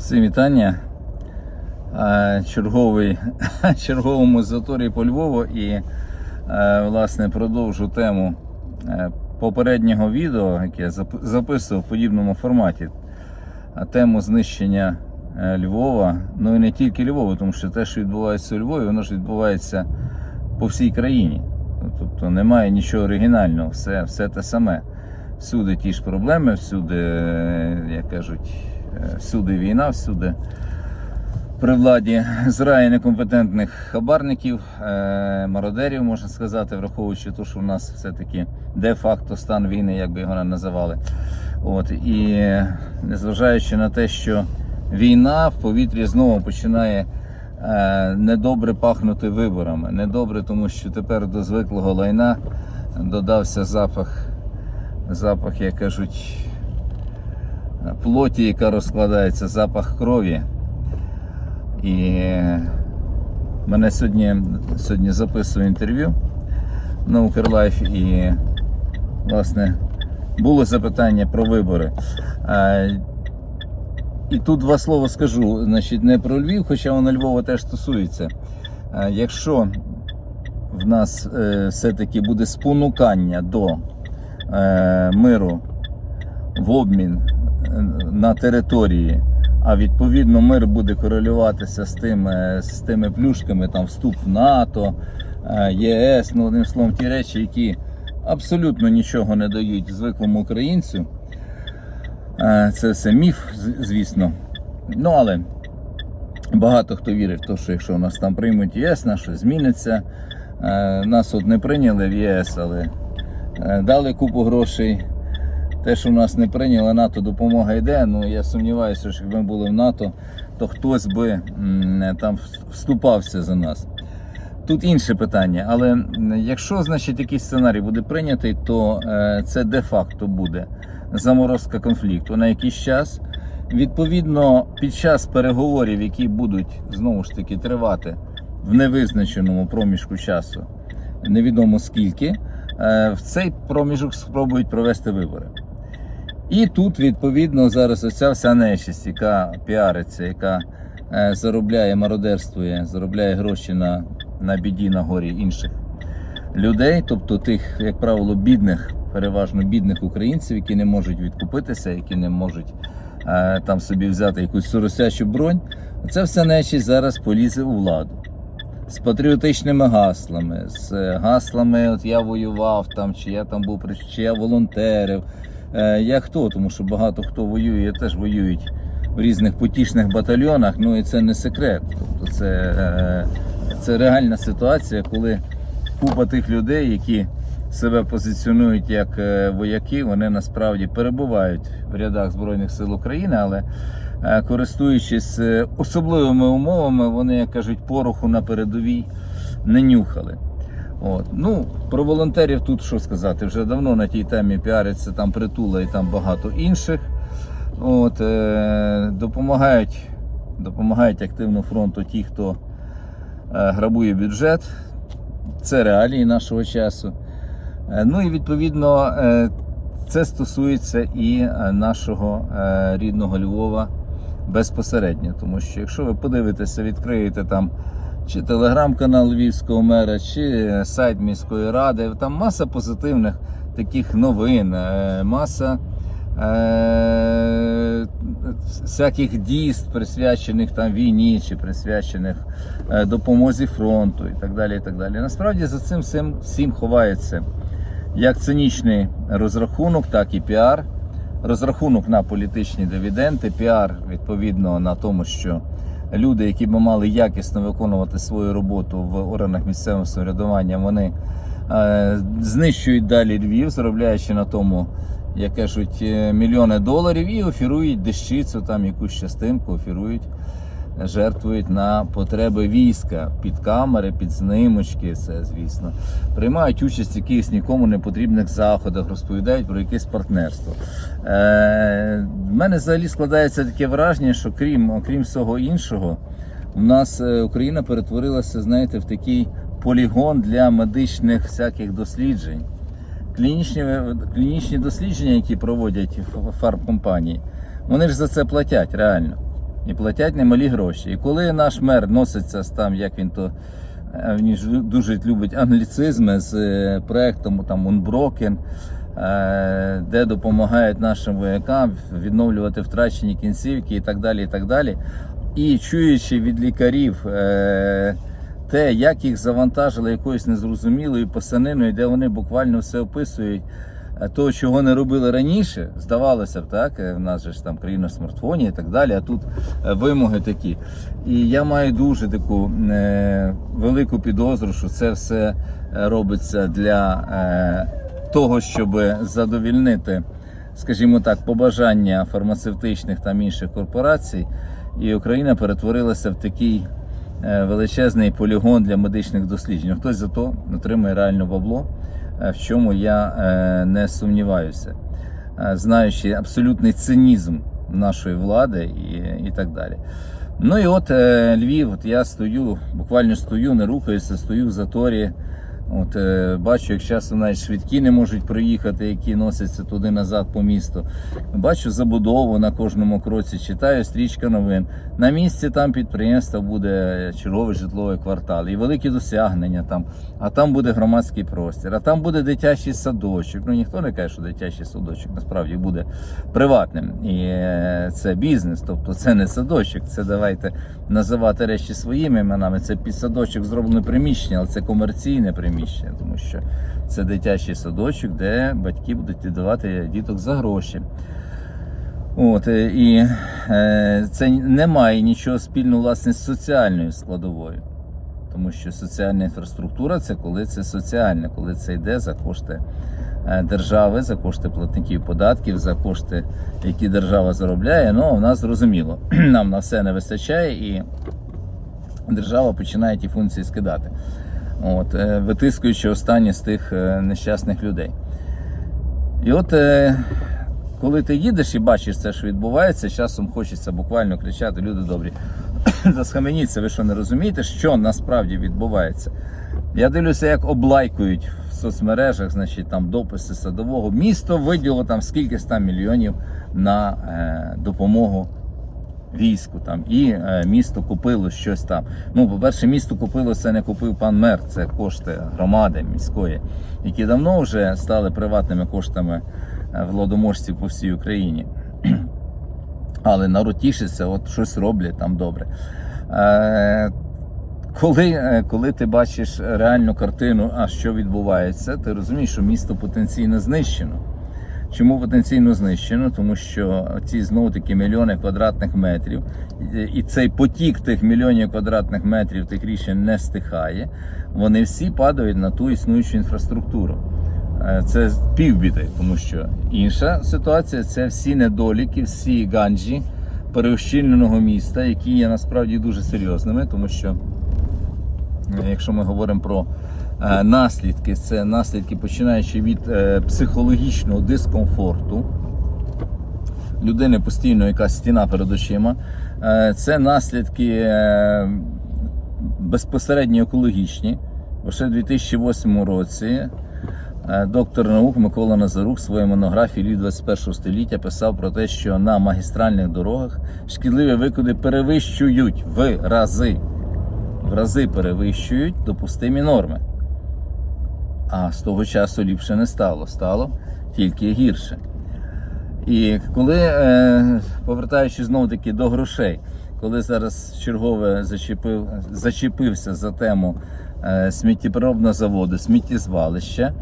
Всім вітання. Е, Черговий, черговому заторі по Львову і е, власне продовжу тему е, попереднього відео, яке я записував в подібному форматі. Тему знищення Львова, ну і не тільки Львова, тому що те, що відбувається у Львові, воно ж відбувається по всій країні. Ну, Тобто немає нічого оригінального, все, все те саме. Всюди ті ж проблеми, всюди, як кажуть, всюди війна, всюди при владі зрає некомпетентних хабарників, е, мародерів, можна сказати, враховуючи те, що в нас все-таки де-факто стан війни, як би його не називали. От, і незважаючи на те, що війна в повітрі знову починає е, недобре пахнути виборами. Недобре, тому що тепер до звиклого лайна додався запах, запах, як кажуть, плоті, яка розкладається, запах крові. І мене сьогодні, сьогодні записую інтерв'ю на Укрлайф і, власне, було запитання про вибори. І тут два слова скажу. Значить, не про Львів, хоча воно Львова теж стосується. Якщо в нас е, все-таки буде спонукання до е, миру в обмін на території, а відповідно мир буде корелюватися з тими, з тими плюшками, там вступ в НАТО, е, ЄС, ну одним словом, ті речі, які абсолютно нічого не дають звиклому українцю. Е, Це все міф, звісно. Ну але багато хто вірить в те, що якщо нас там приймуть ЄС, на що зміниться. Е, Нас от не прийняли в ЄС, але дали купу грошей. Те, що в нас не прийняли НАТО, допомога йде. Ну я сумніваюся, що якби ми були в НАТО, то хтось би там вступався за нас. Тут інше питання, але якщо значить якийсь сценарій буде прийнятий, то е, це де-факто буде заморозка конфлікту на якийсь час. Відповідно, під час переговорів, які будуть знову ж таки тривати в невизначеному проміжку часу, невідомо скільки, е, в цей проміжок спробують провести вибори. І тут, відповідно, зараз оця вся нечисть, яка піариться, яка е, заробляє, мародерствує, заробляє гроші на, на біді, на горі інших людей, тобто тих, як правило, бідних, переважно бідних українців, які не можуть відкупитися, які не можуть е, там собі взяти якусь соросячу бронь. Це все нечість зараз полізе у владу. З патріотичними гаслами, з е, гаслами, от я воював там, чи я там був, чи я волонтерив. Е, я хто, тому що багато хто воює, теж воюють в різних потішних батальйонах. Ну і це не секрет. Тобто це, е, це реальна ситуація, коли купа тих людей, які себе позиціонують як е, вояки, вони насправді перебувають в рядах Збройних сил України, але користуючись особливими умовами, вони, як кажуть, пороху на передовій не нюхали. От. Ну, про волонтерів тут що сказати, вже давно на тій темі піариться там притула і там багато інших. От, е, допомагають, допомагають активно фронту ті, хто е, грабує бюджет. Це реалії нашого часу. Е, Ну і відповідно е, це стосується і е, нашого е, рідного Львова безпосередньо. Тому що якщо ви подивитеся, відкриєте там чи телеграм-канал Львівського мера, чи сайт міської ради, там маса позитивних таких новин, е, маса е, всяких дійств, присвячених там війні, чи присвячених е, допомозі фронту і так далі. І так далі. Насправді за цим всім, всім ховається як цинічний розрахунок, так і піар. Розрахунок на політичні дивіденди, піар відповідно на тому, що люди, які б мали якісно виконувати свою роботу в органах місцевого самоврядування, вони е, знищують далі Львів, заробляючи на тому, як кажуть, е, мільйони доларів, і офірують дещицю, там якусь частинку, офірують жертвують на потреби війська під камери, під знимочки, це звісно. Приймають участь в якихось нікому не потрібних заходах, розповідають про якесь партнерство. Е, в мене взагалі складається таке враження, що крім, окрім всього іншого, у нас е, Україна перетворилася, знаєте, в такий полігон для медичних всяких досліджень. Клінічні, клінічні дослідження, які проводять фармкомпанії, вони ж за це платять реально. І платять немалі гроші. І коли наш мер носиться з там, як він то е, він дуже любить англіцизми з е, проектом там Unbroken, е, де допомагають нашим воякам відновлювати втрачені кінцівки і так далі. І так далі. І чуючи від лікарів те, як їх завантажили якоюсь незрозумілою писаниною, де вони буквально все описують. Того, чого не робили раніше, здавалося б, так, е, в нас же ж там країна в смартфоні і так далі, а тут е, вимоги такі. І я маю дуже таку е, велику підозру, що це все е, робиться для е, того, щоб задовільнити, скажімо так, побажання фармацевтичних та інших корпорацій, і Україна перетворилася в такий величезний полігон для медичних досліджень. Хтось за то отримує реально бабло, в чому я е, не сумніваюся, Е, знаючи абсолютний цинізм нашої влади і, і так далі. Ну і от е, Львів, от я стою, буквально стою, не рухаюся, стою в заторі. От е, бачу, як часом навіть швидкі не можуть проїхати, які носяться туди назад по місту. Бачу забудову на кожному кроці, читаю стрічка новин. На місці там підприємства буде черговий житловий квартал і великі досягнення там. А там буде громадський простір, а там буде дитячий садочок. Ну ніхто не каже, що дитячий садочок насправді буде приватним. І е, це бізнес, тобто це не садочок. Це давайте називати речі своїми іменами. Це підсадочок зроблене приміщення, але це комерційне приміщення, тому що це дитячий садочок, де батьки будуть віддавати діток за гроші. От, е, і е, це не має нічого спільного власне з соціальною складовою. Тому що соціальна інфраструктура це коли це соціальне, коли це йде за кошти е, держави, за кошти платників податків, за кошти, які держава заробляє. Ну, у нас зрозуміло, нам на все не вистачає, і держава починає ті функції скидати, от, е, витискуючи останні з тих е, нещасних людей. І от е, коли ти їдеш і бачиш це, що відбувається, часом хочеться буквально кричати, люди добрі, засхаменіться, ви що не розумієте, що насправді відбувається. Я дивлюся, як облайкують в соцмережах, значить, там дописи садового. Місто виділило там скільки там мільйонів на е, допомогу війську там і е, місто купило щось там. Ну, по-перше, місто купило це не купив пан мер, це кошти громади міської, які давно вже стали приватними коштами е, владоможців по всій Україні. Але народ тішиться, от щось роблять там добре. Е, коли, коли ти бачиш реальну картину, а що відбувається, ти розумієш, що місто потенційно знищено. Чому потенційно знищено? Тому що ці знову таки мільйони квадратних метрів, і- цей потік тих мільйонів квадратних метрів тих рішень не стихає. Вони всі падають на ту існуючу інфраструктуру. Е, Це півбіди, тому що інша ситуація це всі недоліки, всі ганджі переощільненого міста, які є насправді дуже серйозними, тому що Е, якщо ми говоримо про наслідки, це наслідки починаючи від е, психологічного дискомфорту. Людини постійно якась стіна перед очима. Е, Це наслідки е, безпосередньо екологічні. Бо ще в 2008 році е, доктор наук Микола Назарук в своїй монографії Львів 21 століття писав про те, що на магістральних дорогах шкідливі викиди перевищують в рази в рази перевищують допустимі норми. А з того часу ліпше не стало, стало тільки гірше. І коли, е, повертаючись знову таки до грошей, коли зараз чергове зачепив, зачепився за тему е, сміттєприробного заводу, сміттєзвалища,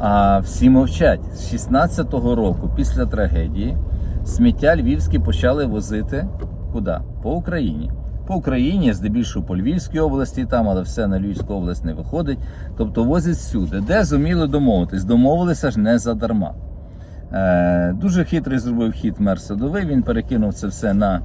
а всі мовчать. З 16-го року, після трагедії, сміття львівське почали возити куди? По Україні. По Україні, здебільшого по Львівській області, там, але все на Львівську область не виходить. Тобто возять всюди, де зуміли домовитись. Домовилися ж не задарма. Е, дуже хитрий зробив хід мер садовий. Він перекинув це все на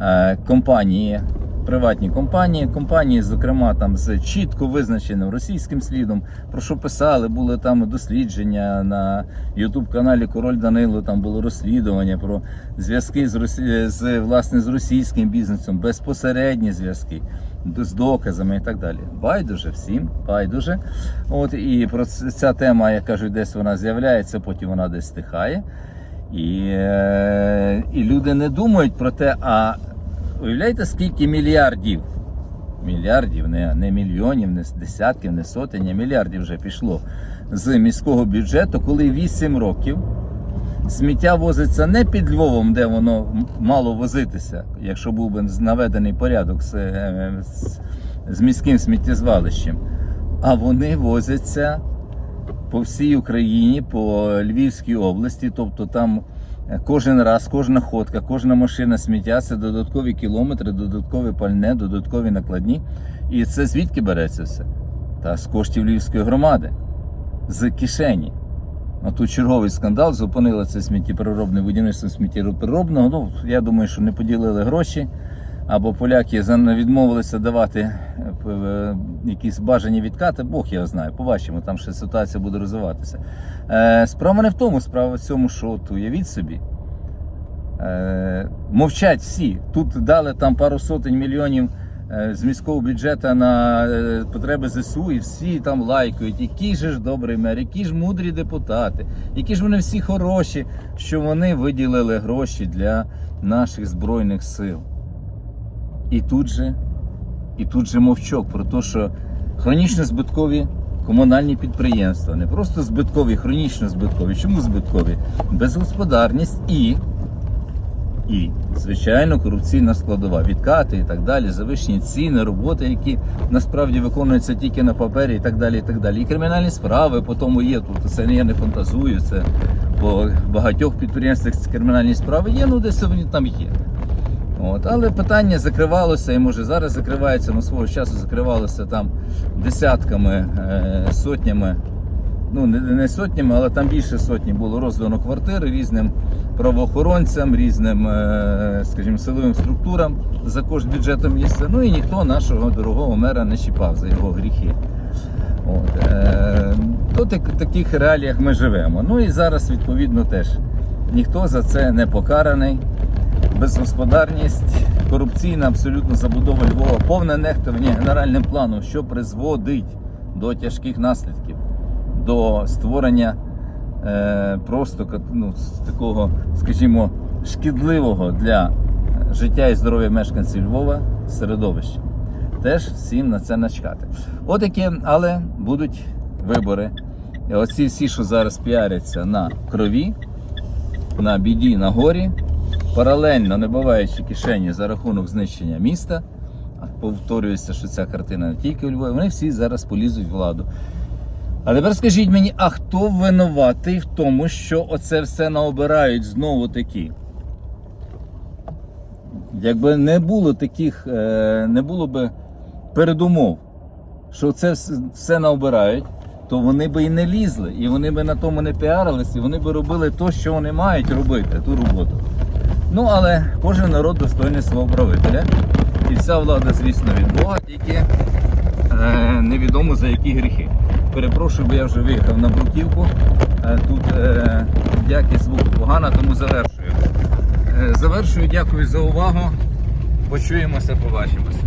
е, компанії, приватні компанії. Компанії, зокрема, там з чітко визначеним російським слідом, про що писали, були там дослідження на Ютуб каналі Король Данило. Там було розслідування про зв'язки з Росі... з власне з російським бізнесом, безпосередні зв'язки. З доказами і так далі. Байдуже всім, байдуже. От і про ця тема, як кажуть, десь вона з'являється, потім вона десь стихає. І, е, і люди не думають про те, а уявляєте, скільки мільярдів? Мільярдів, не, не мільйонів, не десятків, не сотень, а мільярдів вже пішло з міського бюджету, коли 8 років сміття возиться не під Львовом, де воно мало возитися, якщо був би наведений порядок з, е, з, з міським сміттєзвалищем, а вони возяться по всій Україні, по Львівській області, тобто там кожен раз, кожна ходка, кожна машина сміття це додаткові кілометри, додаткові пальне, додаткові накладні. І це звідки береться все? Та з коштів Львівської громади, з кишені. А тут черговий скандал, зупинили це сміттєпереробне будівництво сміттєпереробного. Ну, я думаю, що не поділили гроші. Або поляки відмовилися давати е, е, якісь бажані відкати, Бог його знає. Побачимо, там ще ситуація буде розвиватися. Е, справа не в тому, справа в цьому, що от уявіть собі. Мовчать всі. Тут дали там пару сотень мільйонів з міського бюджету на потреби ЗСУ, і всі там лайкають, же ж добрий мер, які ж мудрі депутати, які ж вони всі хороші, що вони виділили гроші для наших збройних сил. І тут же, і тут же мовчок про те, що хронічно збиткові комунальні підприємства, не просто збиткові, хронічно збиткові. Чому збиткові? Безгосподарність і, і звичайно, корупційна складова, відкати і так далі, завищені ціни, роботи, які насправді виконуються тільки на папері і так далі. І так далі. І кримінальні справи по тому є. Тут це не я не фантазую. Це по багатьох підприємствах кримінальні справи є, ну десь вони там є. От, але питання закривалося, і може зараз закривається, але свого часу закривалося там десятками, е, сотнями, ну не, сотнями, але там більше сотні було роздано квартири різним правоохоронцям, різним, е, скажімо, силовим структурам за кошт бюджету міста. Ну і ніхто нашого дорогого мера не чіпав за його гріхи. От, е, то так, таких реаліях ми живемо. Ну і зараз, відповідно, теж ніхто за це не покараний безгосподарність, корупційна абсолютно забудова Львова, повне нехтування генеральним планом, що призводить до тяжких наслідків, до створення е, просто ну, такого, скажімо, шкідливого для життя і здоров'я мешканців Львова середовища. Теж всім на це начкати. Отаке, але будуть вибори. Оці всі, що зараз піаряться на крові, на біді, на горі, паралельно не буваючи кишені за рахунок знищення міста. Повторюється, що ця картина не тільки у Львові, вони всі зараз полізуть в владу. А тепер скажіть мені, а хто винуватий в тому, що оце все наобирають знову такі? Якби не було таких, е, не було би передумов, що це все наобирають, то вони би і не лізли, і вони би на тому не піарились, і вони би робили те, що вони мають робити, ту роботу. Ну, але кожен народ достойний свого правителя. І вся влада, звісно, від Бога, тільки е, невідомо за які гріхи. Перепрошую, бо я вже виїхав на бруківку. Е, тут е, якість звуку погана, тому завершую. Е, завершую, дякую за увагу. Почуємося, побачимося.